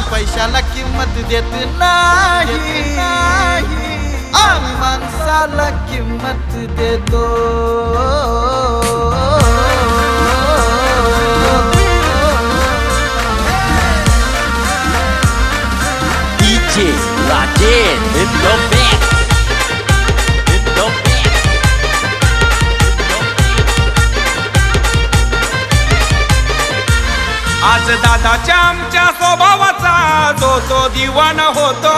पैशाला किंमत देत नाही. आम्ही माणसाला किंमत देतो. in the mix. आज दादाच्या आमच्या स्वभावाचा जो तो दिवाना होतो.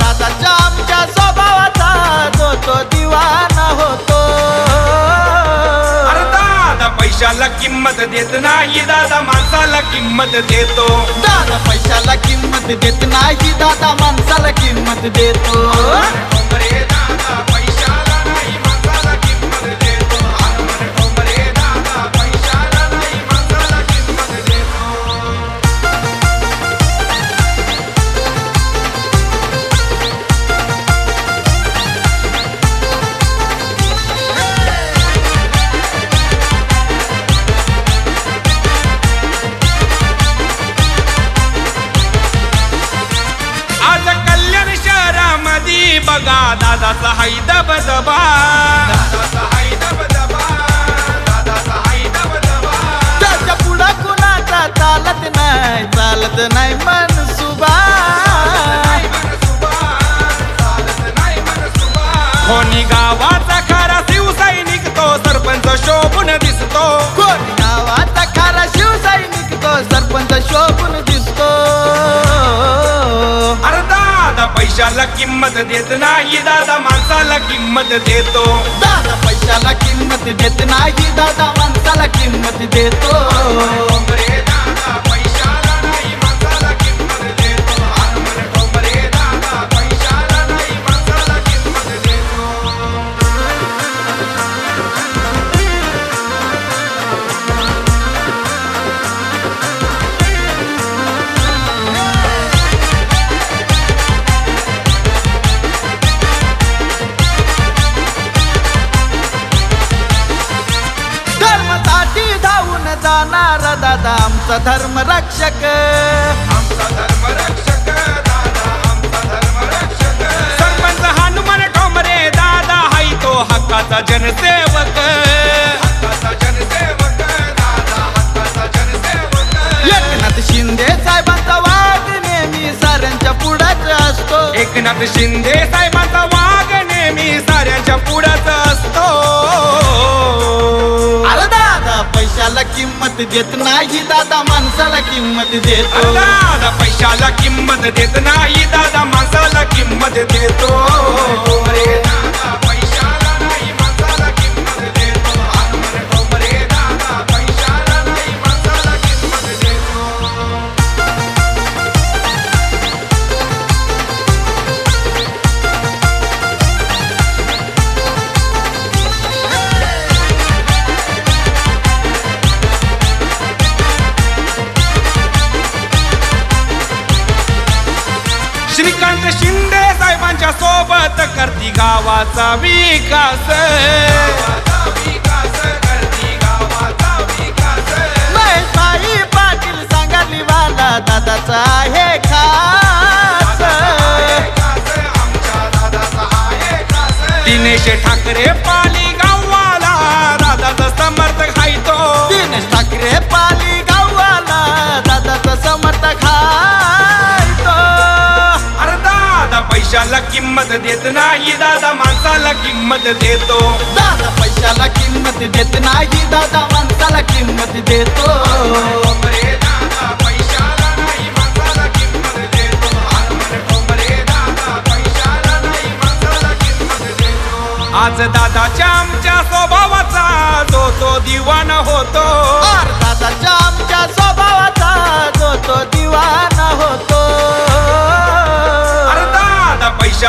दादाच्या आमच्या स्वभावाचा जो तो दिवाना होतो. अरे दादा पैशाला किंमत देत नाही दादा माणसाला किंमत देतो. दादा पैशाला किंमत देत नाही दादा माणसाला किंमत देतो. बघा दादाचा त्याच्या पुढं कुणाचा चालत नाही चालत नाही मनसुबा. कोणी गावाचा खरा शिवसैनिक तो सरपंच शोभून दिसतो. कोणी गावाचा खारा शिवसैनिक तो सरपंच शोभून पैशाला किंमत देत नाही दादा माणसाला किंमत देतो. दादा पैशाला किंमत देत नाही दादा माणसाला किंमत देतो. धावून जाणारा दादा आमचा धर्म रक्षक. आमचा धर्म रक्षक सरपंच हनुमान ठोंबरे दादा हाय तो हक्काचा जनसेवक. एकनाथ शिंदे साहेबांचा वाघ नेहमी साऱ्यांच्या पुढाच असतो. एकनाथ शिंदे साहेबांचा वाघ नेहमी साऱ्यांच्या पुढ्याच पैशाला किंमत देत नाही दादा माणसाला किंमत देतो. दादा पैशाला किंमत देत नाही दादा माणसाला किंमत साहेबांच्या सोबत करती गावाचा विकास. महेशभाई पाटील सांगाली वाला दादाचा आहे. किंमत देत नाही. दादा माणसाला किंमत देतो. दादा पैशाला किंमत देत नाही. दादा माणसाला किंमत देतो. आज दादाच्या आमच्या स्वभावाचा जो तो दिवाना होतो.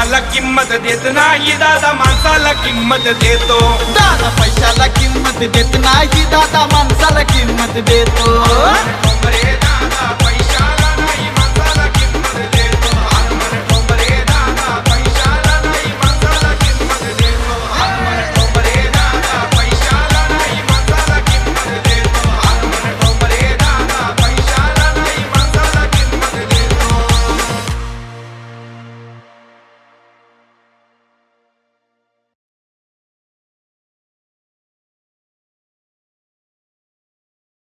पैशाला किंमत देत नाही दादा माणसाला किंमत देतो. दादा पैशाला किंमत देत नाही दादा माणसाला किंमत देतो.